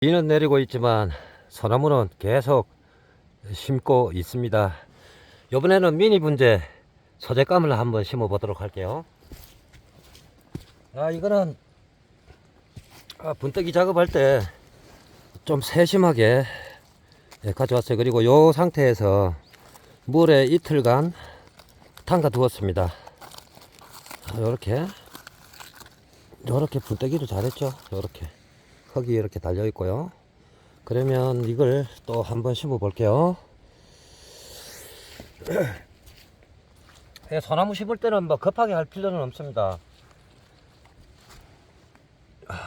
비는 내리고 있지만 소나무는 계속 심고 있습니다. 이번에는 미니 분재 소재감을 한번 심어 보도록 할게요. 아, 이거는 아, 분뜨기 작업할 때 좀 세심하게 예, 가져왔어요. 그리고 이 상태에서 물에 이틀간 담가 두었습니다. 이렇게 이렇게 분뜨기를 잘했죠. 이렇게 흙이 이렇게 달려 있고요. 그러면 이걸 또 한번 심어 볼게요. 예, 소나무 심을 때는 뭐 급하게 할 필요는 없습니다.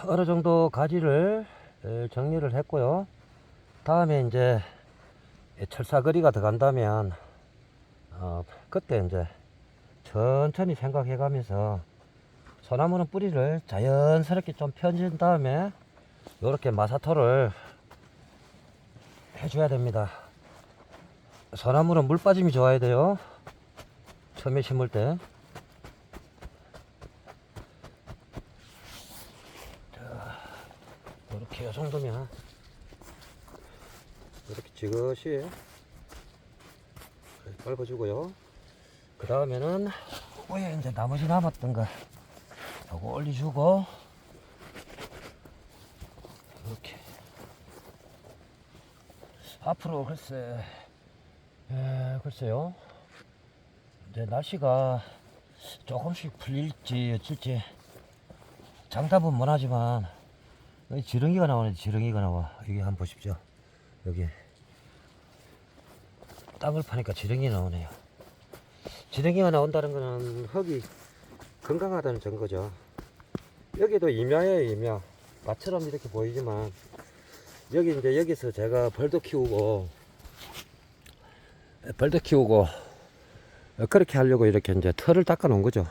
어느 정도 가지를 에, 정리를 했고요. 다음에 이제 철사거리가 들어간다면 어, 그때 이제 천천히 생각해 가면서 소나무는 뿌리를 자연스럽게 좀 펴준 다음에 이렇게 마사토를 해줘야 됩니다. 소나무는 물 빠짐이 좋아야 돼요. 처음에 심을 때. 자, 이렇게 이 정도면 이렇게 지그시 밟아주고요. 그 다음에는 위에 이제 나머지 남았던 거 요거 올려주고 이렇게. 앞으로 글쎄 에, 글쎄요. 이제 날씨가 조금씩 풀릴지 어쩔지. 장담은 못하지만 지렁이가 나오네 지렁이가 나와. 여기 한번 보십시오. 여기. 땅을 파니까 지렁이 나오네요. 지렁이가 나온다는 거는 흙이 건강하다는 증거죠. 여기도 임야예요 임야 밭처럼 이렇게 보이지만 여기 이제 여기서 제가 벌도 키우고 벌도 키우고 그렇게 하려고 이렇게 이제 털을 닦아 놓은 거죠.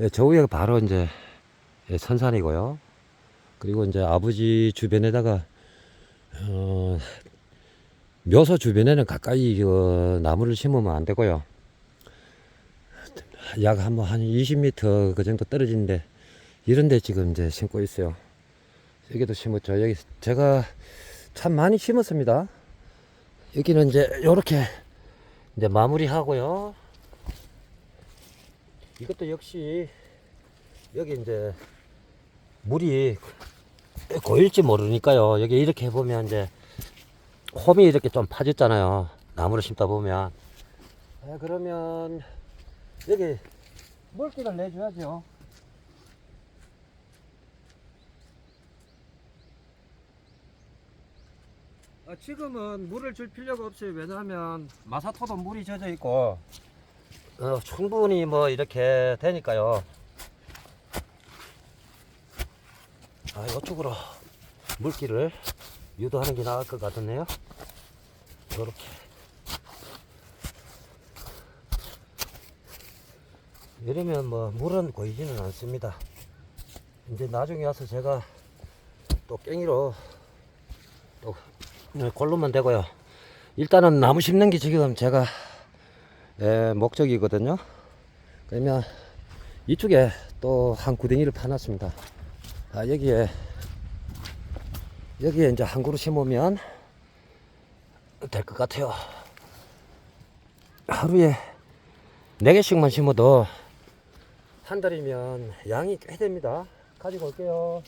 예, 저 위에 바로 이제 예, 선산이고요. 그리고 이제 아버지 주변에다가 어, 묘소 주변에는 가까이 어, 나무를 심으면 안 되고요. 약 한뭐 한 20m 그 정도 떨어진데 이런데 지금 이제 심고 있어요. 여기도 심었죠. 여기 제가 참 많이 심었습니다. 여기는 이제 요렇게 이제 마무리하고요. 이것도 역시 여기 이제 물이 고일지 모르니까요. 여기 이렇게 해보면 이제 홈이 이렇게 좀 파졌잖아요. 나무를 심다 보면. 아, 그러면 여기 물기를 내줘야죠. 아, 지금은 물을 줄 필요가 없어요. 왜냐하면 마사토도 물이 젖어 있고 어, 충분히 뭐 이렇게 되니까요. 아, 이쪽으로 물기를 유도하는 게 나을 것 같은데요. 이렇게 이러면 뭐 물은 고이지는 않습니다. 이제 나중에 와서 제가 또 깽이로 또 네, 골로만 되고요. 일단은 나무 심는 게 지금 제가 예, 목적이거든요. 그러면 이쪽에 또 한 구덩이를 파놨습니다. 아, 여기에 여기에 이제 한 그루 심으면 될 것 같아요. 하루에 네 개씩만 심어도 한 달이면 양이 꽤 됩니다. 가지고 올게요.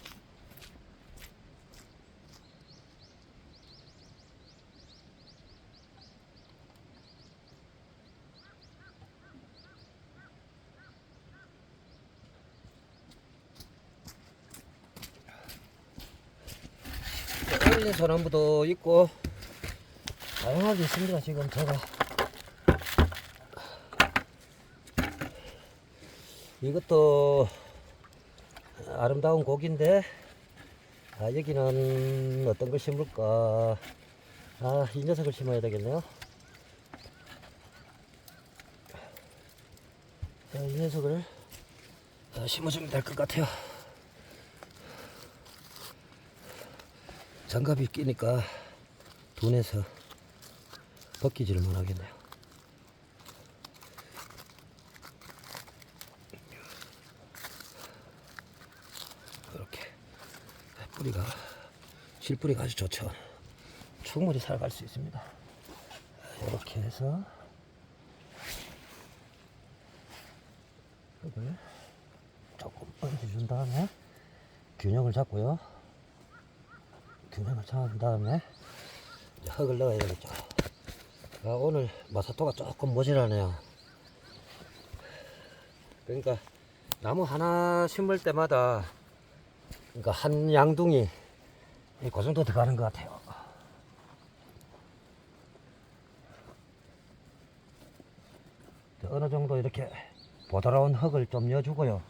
올린 소나무도 있고 다양하게 있습니다 지금 제가. 이것도 아름다운 곡인데 아 여기는 어떤 걸 심을까? 아 이 녀석을 심어야 되겠네요. 자, 이 녀석을 아, 심어주면 될 것 같아요 장갑이 끼니까 돈에서 벗기지를 못하겠네요. 이렇게 뿌리가 실뿌리가 아주 좋죠. 충분히 살아갈 수 있습니다. 이렇게 해서 흙을 조금 얹어준 다음에 균형을 잡고요. 균형을 잡은 다음에 흙을 넣어야 되겠죠. 아, 오늘 마사토가 조금 모자라네요. 그러니까 나무 하나 심을 때마다 그러니까 한 양둥이 그 정도 들어가는 것 같아요. 어느 정도 이렇게 보드라운 흙을 좀 넣어주고요.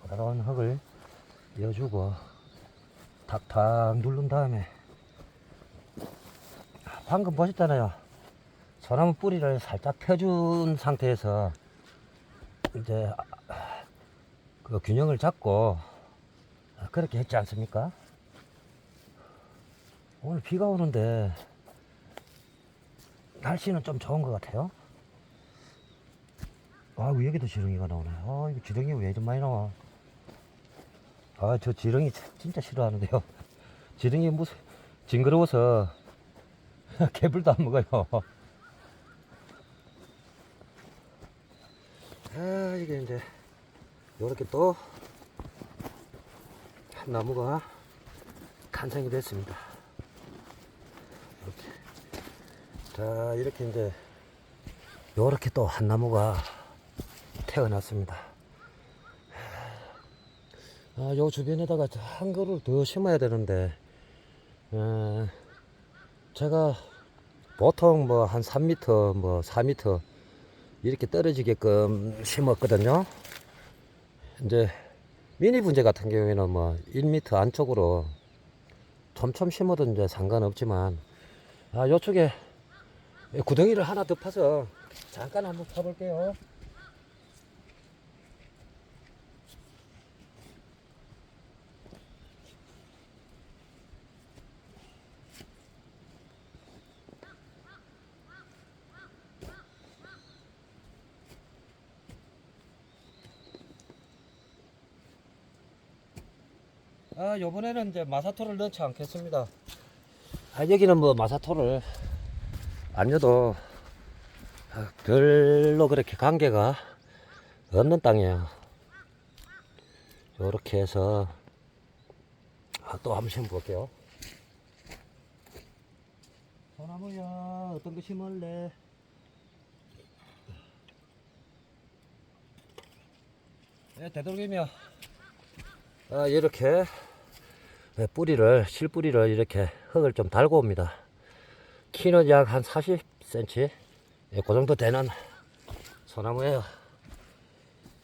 보드라운 흙을 넣어주고 탁탁 누른 다음에 방금 보셨잖아요. 소나무 뿌리를 살짝 펴준 상태에서 이제 그 균형을 잡고 그렇게 했지 않습니까? 오늘 비가 오는데 날씨는 좀 좋은 것 같아요. 아, 여기도 지렁이가 나오네. 아, 이거 지렁이 왜좀 많이 나와? 아, 저 지렁이 진- 진짜 싫어하는데요. 지렁이 무슨 징그러워서 개불도 안 먹어요. 아, 이게 이제 요렇게 또한 나무가 탄생이 됐습니다. 이렇게. 자, 이렇게 이제 요렇게 또 한 나무가 태어났습니다. 아, 요 주변에다가 한 그루를 더 심어야 되는데, 에, 제가 보통 뭐 한 3m, 뭐 4m 이렇게 떨어지게끔 심었거든요. 이제 미니 분재 같은 경우에는 뭐 1m 안쪽으로 촘촘 심어도 이제 상관없지만, 아, 요쪽에 구덩이를 하나 더 파서 잠깐 한번 파볼게요. 아, 요번에는 이제 마사토를 넣지 않겠습니다. 아, 여기는 뭐 마사토를 안 넣어도 아, 별로 그렇게 관계가 없는 땅이에요. 요렇게 해서 아, 또 한번 심어볼게요. 소나무야, 어떤 거 심을래? 네, 되도록이면 아, 이렇게 네, 뿌리를 실뿌리를 이렇게 흙을 좀 달고 옵니다. 키는 약 한 40cm 예, 그 정도 되는 소나무예요.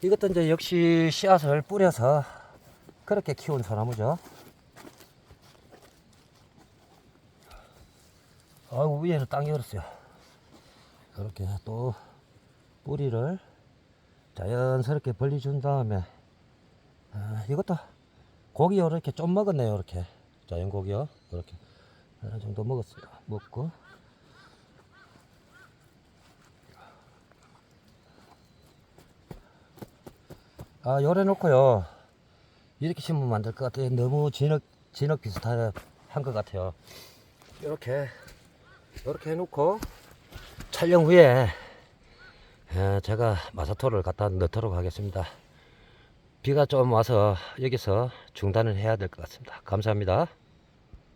이것도 이제 역시 씨앗을 뿌려서 그렇게 키운 소나무죠. 아이고 위에는 땅이 얼었어요. 이렇게 또 뿌리를 자연스럽게 벌려준 다음에 아, 이것도 고기 이렇게 좀 먹었네요. 이렇게 자연 고기요. 이렇게 어느 정도 먹었어요. 먹고 아 요래 놓고요. 이렇게 심으면 안될것 같아요. 너무 진흙 진흙 비슷한 것 같아요. 이렇게 이렇게 해놓고 촬영 후에 에, 제가 마사토를 갖다 넣도록 하겠습니다. 비가 좀 와서 여기서 중단을 해야 될 것 같습니다. 감사합니다.